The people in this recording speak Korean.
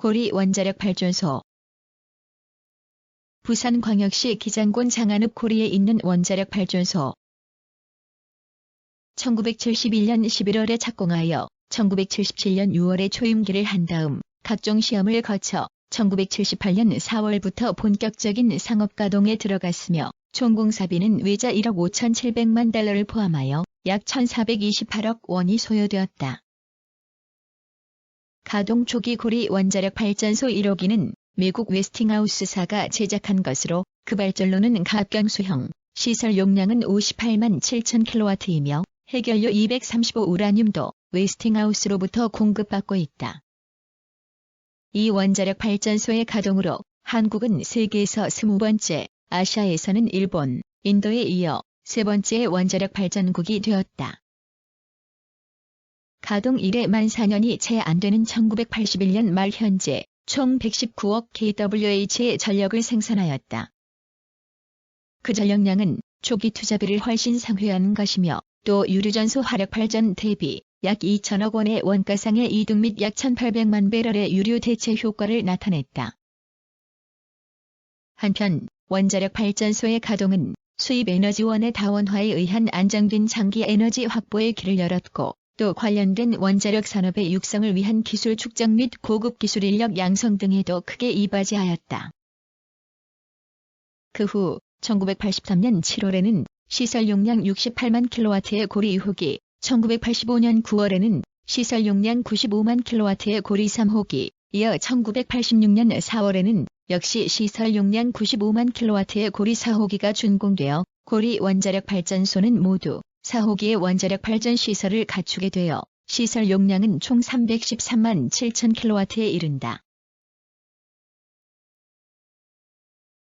고리 원자력 발전소 부산광역시 기장군 장안읍 고리에 있는 원자력 발전소 1971년 11월에 착공하여 1977년 6월에 초임기를 한 다음 각종 시험을 거쳐 1978년 4월부터 본격적인 상업 가동에 들어갔으며 총 공사비는 외자 1억 5,700만 달러를 포함하여 약 1,428억 원이 소요되었다. 가동 초기 고리 원자력 발전소 1호기는 미국 웨스팅하우스사가 제작한 것으로 그 발전로는 가압경수형, 시설 용량은 58만 7천 킬로와트이며 해결료 235 우라늄도 웨스팅하우스로부터 공급받고 있다. 이 원자력 발전소의 가동으로 한국은 세계에서 20번째, 아시아에서는 일본, 인도에 이어 세 번째 원자력 발전국이 되었다. 가동 이래 만 4년이 채 안 되는 1981년 말 현재 총 119억 kWh의 전력을 생산하였다. 그 전력량은 초기 투자비를 훨씬 상회한 것이며 또 유류전소 화력 발전 대비 약 2천억 원의 원가상의 이득 및 약 1,800만 배럴의 유류 대체 효과를 나타냈다. 한편 원자력 발전소의 가동은 수입 에너지원의 다원화에 의한 안정된 장기 에너지 확보의 길을 열었고 또 관련된 원자력 산업의 육성을 위한 기술 축적 및 고급 기술 인력 양성 등에도 크게 이바지하였다. 그 후 1983년 7월에는 시설 용량 68만 킬로와트의 고리 2호기, 1985년 9월에는 시설 용량 95만 킬로와트의 고리 3호기, 이어 1986년 4월에는 역시 시설 용량 95만 킬로와트의 고리 4호기가 준공되어 고리 원자력 발전소는 모두 4호기의 원자력 발전 시설을 갖추게 되어 시설 용량은 총 313만 7천 킬로와트에 이른다.